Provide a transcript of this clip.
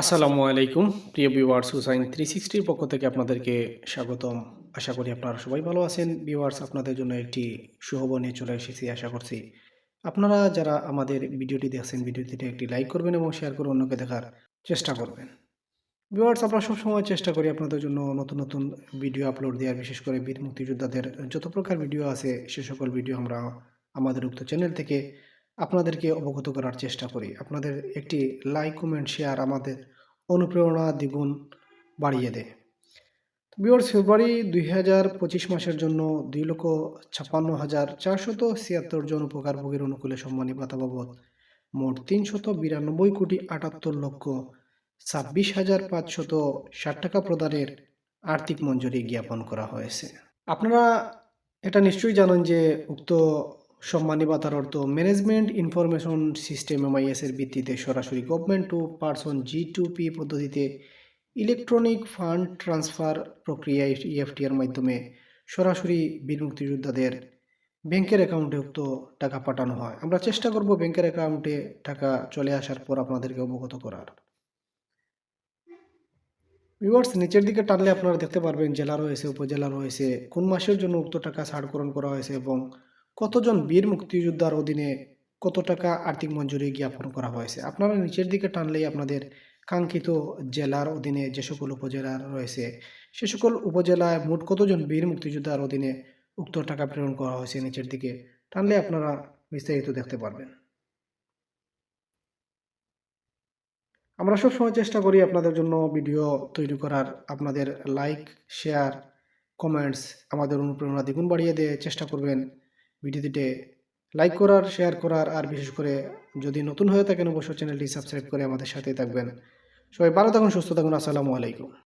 আসসালামু আলাইকুম, প্রিয় ভিউয়ার্স হুসাইন থ্রি সিক্সটির পক্ষ থেকে আপনাদেরকে স্বাগতম। আশা করি আপনারা সবাই ভালো আছেন। ভিউয়ার্স আপনাদের জন্য একটি সুখবর নিয়ে চলে এসেছি, আশা করছি। আপনারা যারা আমাদের ভিডিওটি দেখছেন, ভিডিওটিতে একটি লাইক করবেন এবং শেয়ার করে অন্যকে দেখার চেষ্টা করবেন। ভিউয়ার্স আমরা সবসময় চেষ্টা করি আপনাদের জন্য নতুন নতুন ভিডিও আপলোড দেওয়ার, বিশেষ করে বীর মুক্তিযোদ্ধাদের যত প্রকার ভিডিও আছে, সে সকল ভিডিও আমরা আমাদের উক্ত চ্যানেল থেকে আপনাদেরকে অবগত করার চেষ্টা করি। আপনাদের একটি লাইক কমেন্ট শেয়ার আমাদের অনুপ্রেরণা দ্বিগুণ বাড়িয়ে দেয়। বিওর্স ফেব্রুয়ারি দুই হাজার পঁচিশ মাসের জন্য দুই লক্ষ ছাপ্পান্ন হাজার চারশত ছিয়াত্তর জন উপকারভোগীর অনুকূলে সম্মানী ভাতা বাবদ মোট তিনশত বিরানব্বই কোটি আটাত্তর লক্ষ ছাব্বিশ হাজার পাঁচশত ষাট টাকা প্রদানের আর্থিক মঞ্জুরি জ্ঞাপন করা হয়েছে। আপনারা এটা নিশ্চয়ই জানেন যে উক্ত সম্মানী ভাতার অর্থ ম্যানেজমেন্ট ইনফরমেশন সিস্টেম এমআইএস এর ভিত্তিতে সরাসরি government to person G to P পদ্ধতিতে ইলেকট্রনিক ফান্ড ট্রান্সফার প্রক্রিয়া ইএফটি এর মাধ্যমে সরাসরি বীর মুক্তিযোদ্ধাদের ব্যাংকের অ্যাকাউন্টে উক্ত টাকা পাঠানো হয়। আমরা চেষ্টা করব ব্যাংকের অ্যাকাউন্টে টাকা চলে আসার পর আপনাদেরকে অবগত করার। ভিউয়ার্স নিচের দিকে টানলে আপনারা দেখতে পারবেন জেলা রয়েছে, উপজেলা রয়েছে, কোন মাসের জন্য উক্ত টাকা ছাড়করণ করা হয়েছে এবং কতজন বীর মুক্তিযোদ্ধার অধীনে কত টাকা আর্থিক মঞ্জুরি জ্ঞাপন করা হয়েছে? আপনারা নিচের দিকে টানলেই আপনাদের কাঙ্ক্ষিত জেলার অধীনে যে সকল উপজেলা রয়েছে, সে সকল উপজেলায় মোট কতজন বীর মুক্তিযোদ্ধার অধীনে উক্ত টাকা প্রেরণ করা হয়েছে নিচের দিকে টানলে আপনারা বিস্তারিত দেখতে পারবেন। আমরা সবসময় চেষ্টা করি আপনাদের জন্য ভিডিও তৈরি করার। আপনাদের লাইক, শেয়ার, কমেন্টস আমাদের অনুপ্রেরণা দ্বিগুণ বাড়িয়ে দিয়ে চেষ্টা করবেন। ভিডিওটিতে লাইক করার শেয়ার করার আর বিশেষ করে যদি নতুন হয়ে থাকেন অবশ্যই চ্যানেলটি সাবস্ক্রাইব করে আমাদের সাথেই থাকবেন। সবাই ভালো থাকুন, সুস্থ থাকুন, আসসালামু আলাইকুম।